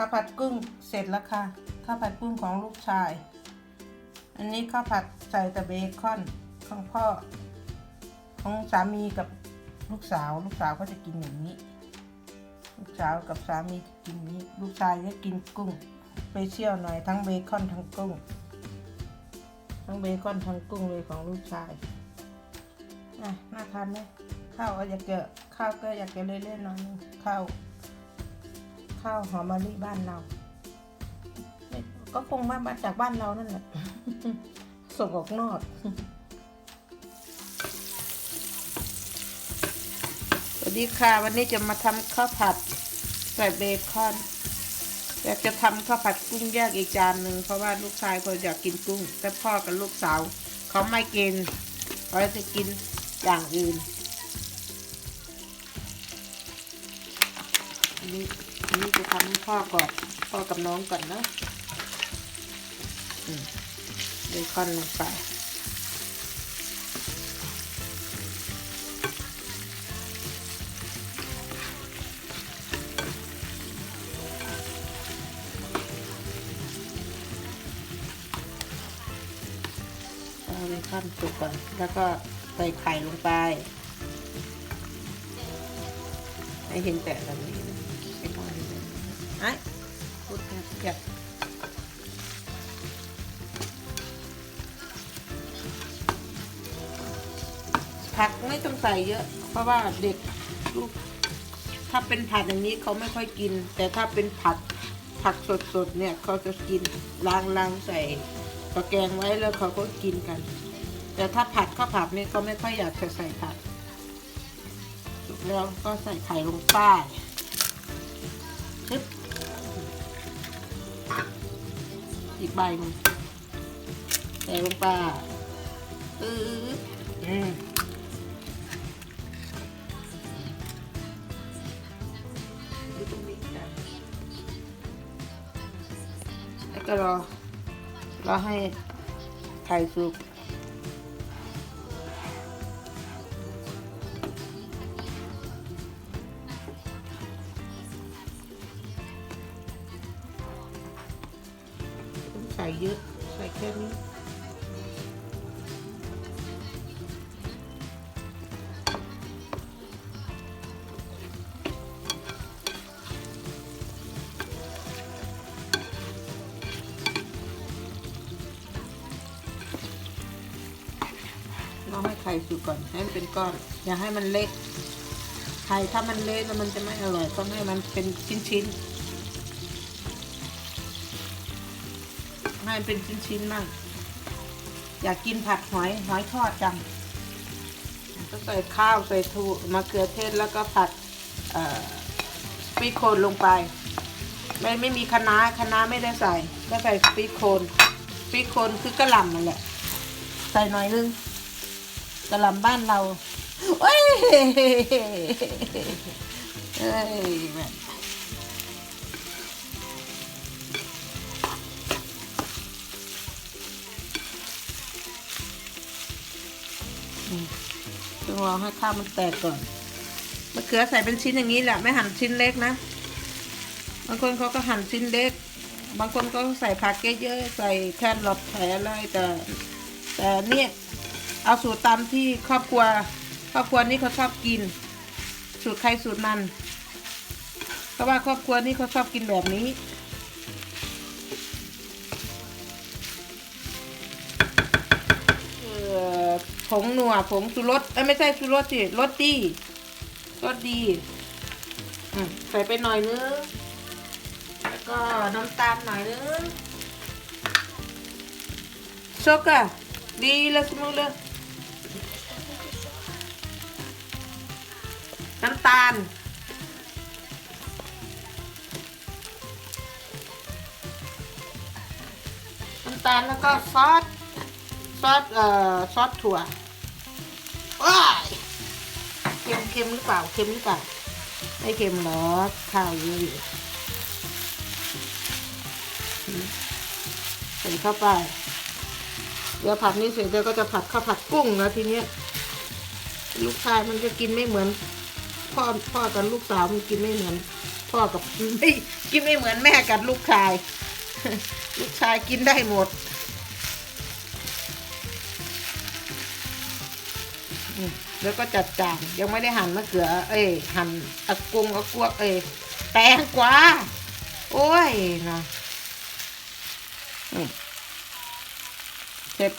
ข้าวผัดกุ้งเสร็จแล้วค่ะ ข้าวผัดกุ้งของลูกชาย อันนี้ข้าวผัดใส่แต่เบคอนของพ่อ ของสามีกับลูกสาว ลูกสาวก็จะกินอย่างนี้ ลูกสาวกับสามีกินนี้ ลูกชายก็กินกุ้งไปเชี่ยวหน่อยทั้งเบคอนทั้งกุ้ง ทั้งเบคอนทั้งกุ้งเลยของลูกชายอะน่าทานไหมข้าวก็อยากจะข้าวก็อยากจะเล่นๆหน่อยข้าว ข้าวหอมมะลิบ้านเรา ก็คงมามาจากบ้านเรานั่นแหละส่งออกนอกสวัสดีค่ะ วันนี้จะมาทำข้าวผัดใส่เบคอนอยากจะทำข้าวผัดกุ้งแยกอีกจานหนึ่งเพราะว่าลูกชายเขาอยากกินกุ้ง แต่พ่อกับลูกสาวเขาไม่กินเขาจะกินอย่างอื่นอั นนี้อันนี้จะทำพ่อก่อนพ่อกับน้องก่อนนะเบคอนลงไปเอาเบคอนสุกก่อน แล้วก็ใส่ไข่ลงไป ให้เห็นแต่แบบนี้ แบบนี้ไอ้พูดนะอยากผักไม่ต้องใส่เยอะ เพราะว่าเด็กลูกถ้าเป็นผัดอย่างนี้เขาไม่ค่อยกิน แต่ถ้าเป็นผัดผักสดๆเนี่ยเขาจะกินล้างล้างใส่ตะแกรงไว้แล้วเขาก็กินกัน แต่ถ้าผัดข้าวผัดนี่เขาไม่ค่อยอยากจะใส่ผักแล้วก็ใส่ไข่ลงไปชึบ อีกใบหนึงใส่ลงไปอืออืมแล้วก็รอรอให้ไข่สุก ใส่เยอะ ใส่แค่นี้ เราให้ไข่สุกก่อน ให้มันเป็นก้อน อย่าให้มันเล็ก ไข่ถ้ามันเละแล้วมันจะไม่อร่อยต้องให้มันเป็นชิ้นๆ ให้มันเป็นชิ้นๆมากอยากกินผัดหอยหอยทอดจังก็ใส่ข้าวใส่ถั่วมะเขือเทศแล้วก็ผัดสปีโคนลงไป ไม่ไม่มีคะน้าคะน้าไม่ได้ใส่ก็ใส่สปีโคนสปีโคนคือกระหล่ำนั่นแหละ ใส่หน่อยนึงกระหล่ำบ้านเราเอ้ยเอ้ยแม่อืม ต้องรอให้ข้าวมันแตกก่อนมะเขือใส่เป็นชิ้นอย่างนี้แหละไม่หั่นชิ้นเล็กนะ บางคนเขาก็หั่นชิ้นเล็ก บางคนก็ใส่ผักเยอะๆใส่แครอทใส่อะไรแต่ แต่เนี่ยเอาสูตรตามที่ครอบครัว ครอบครัวนี้เขาชอบกิน สูตรใครสูตรมันเพราะว่าครอบครัวนี้เขาชอบกินแบบนี้ ผงนัวผงชูรสเอ้ไม่ใช่ชูรสสิรสดีรสดีใส่ไปหน่อยนึงแล้วก็น้ำตาลหน่อยนึงช็อกะดีเลยสมุเลยน้ำตาลน้ำตาลแล้วก็ซอสซอสเอ่อซอสถั่ว ว้ายเค็มเค็มหรือเปล่า เค็มหรือเปล่า ไม่เค็มหรอกข้าวเยอะอยู่ใส่เข้าไป เดี๋ยวผัดนี้เสร็จเดี๋ยวก็จะผัดข้าวผัดกุ้งแล้วทีเนี้ย ลูกชายมันจะกินไม่เหมือน พ่อพ่อกับลูกสาวมันกินไม่เหมือน พ่อกับไม่กินไม่เหมือนแม่กับลูกชาย ลูกชายกินได้หมด แล้วก็จัดจานยังไม่ได้หั่นมะเขือ เอ้ยหั่นอะกุงอะกวกเอ้ยแตงกวาโอ้ยเนาะเสร็จ